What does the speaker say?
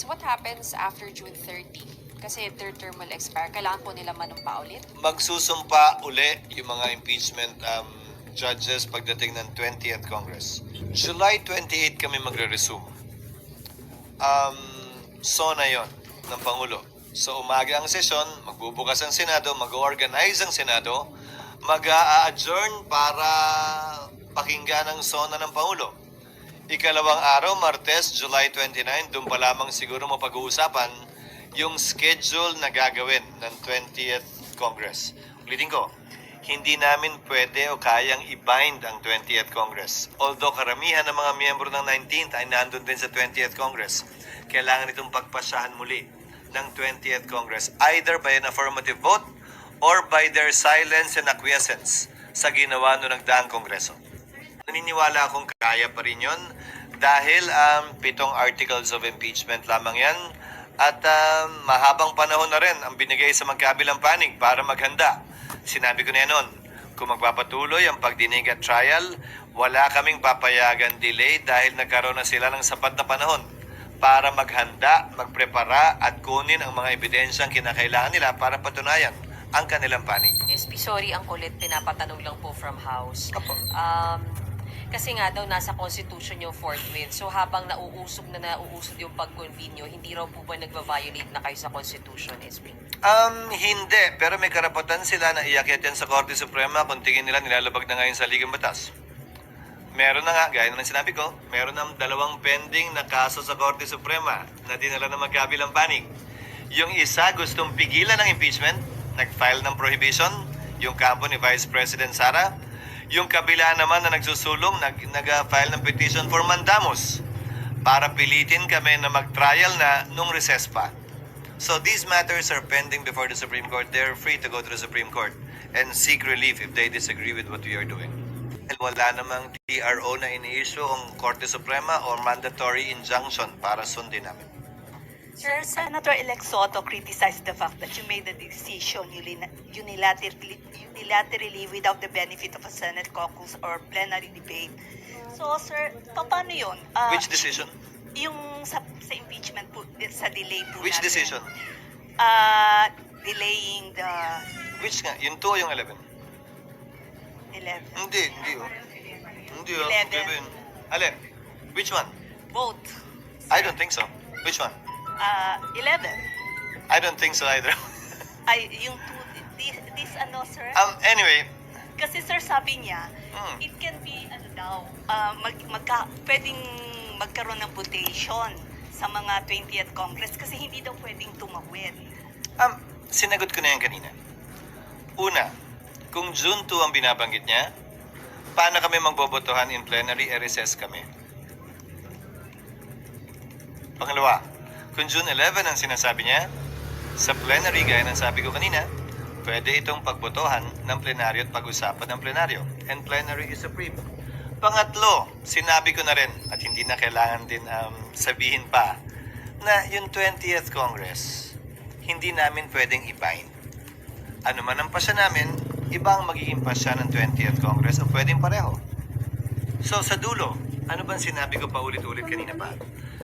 So what happens after June 30? Kasi their term will expire. Kailangan po nila manumpa ulit. magsusumpa uli yung mga impeachment um, judges pagdating ng 20th Congress. July 28 kami magre-resume. Um, so na yon ng Pangulo. So umaga ang sesyon, magbubukas ang Senado, mag-organize ang Senado, mag-a-adjourn para pakinggan ang sona ng Pangulo. Ikalawang araw, Martes, July 29, doon pa lamang siguro mapag-uusapan yung schedule na gagawin ng 20th Congress. Ulitin ko, hindi namin pwede o kayang i-bind ang 20th Congress. Although karamihan ng mga miyembro ng 19th ay nandun din sa 20th Congress, kailangan itong pagpasyahan muli ng 20th Congress either by an affirmative vote or by their silence and acquiescence sa ginawa no nagdaang Kongreso. Naniniwala akong kaya pa rin yun dahil um, pitong articles of impeachment lamang yan at um, mahabang panahon na rin ang binigay sa magkabilang panig para maghanda. Sinabi ko na yan noon, kung magpapatuloy ang pagdinig at trial, wala kaming papayagan delay dahil nagkaroon na sila ng sapat na panahon para maghanda, magprepara at kunin ang mga ebidensyang kinakailangan nila para patunayan ang kanilang panig. SP, sorry ang kulit, pinapatanong lang po from House. Apo. Um, kasi nga daw nasa Constitution yung forthwith. So habang nauusog na nauusog yung pag-convene nyo, hindi raw po ba nagva-violate na kayo sa Constitution, SP? Um, hindi. Pero may karapatan sila na iakyat yan sa Korte Suprema kung tingin nila nilalabag na ngayon sa Ligang Batas. Meron na nga, gaya na ng sinabi ko, meron ng dalawang pending na kaso sa Korte Suprema na dinala ng magkabilang panig. Yung isa gustong pigilan ng impeachment, nag-file ng prohibition, yung kampo ni Vice President Sara. Yung kabila naman na nagsusulong, nag, nag-file ng petition for mandamus para pilitin kami na mag-trial na nung recess pa. So these matters are pending before the Supreme Court. They're free to go to the Supreme Court and seek relief if they disagree with what we are doing. Wala namang TRO na ini-issue ang Korte Suprema or mandatory injunction para sundin namin. Sir, Senator-elect Soto criticized the fact that you made the decision uni- unilaterally, unilaterally without the benefit of a Senate caucus or plenary debate. So, sir, pa- paano yun? Ah, Which decision? Yung sa, sa impeachment po, sa delay po Which natin. decision? Ah, delaying the Which nga? Yung 2 o yung 11? 11 Hindi, hindi oh. Hindi oh. Eleven. Eleven. Alin? Which one? vote. I don't think so. Which one? Ah, 11. I don't think so either. Ay, yung two, this, this ano, sir? um, anyway, Kasi sir, sabi niya, Hmm. it can be, ano daw, ah, mag, magka, pwedeng magkaroon ng votation sa mga 20th Congress kasi hindi daw pwedeng tumawid. Um, sinagot ko na yan kanina. Una, kung June 2 ang binabanggit niya, paano kami magbobotohan in plenary, recess kami? Pangalawa, kung June 11 ang sinasabi niya, sa plenary, gaya ng sabi ko kanina, pwede itong pagbotohan ng plenaryo at pag-usapan ng plenaryo. And plenary is supreme. Pangatlo, sinabi ko na rin, at hindi na kailangan din um, sabihin pa, na yung 20th Congress, hindi namin pwedeng i-bind. Ano man ang pasya namin, iba ang magiging pasya ng 20th Congress o pwedeng pareho. So sa dulo, ano bang sinabi ko pa ulit-ulit kanina pa?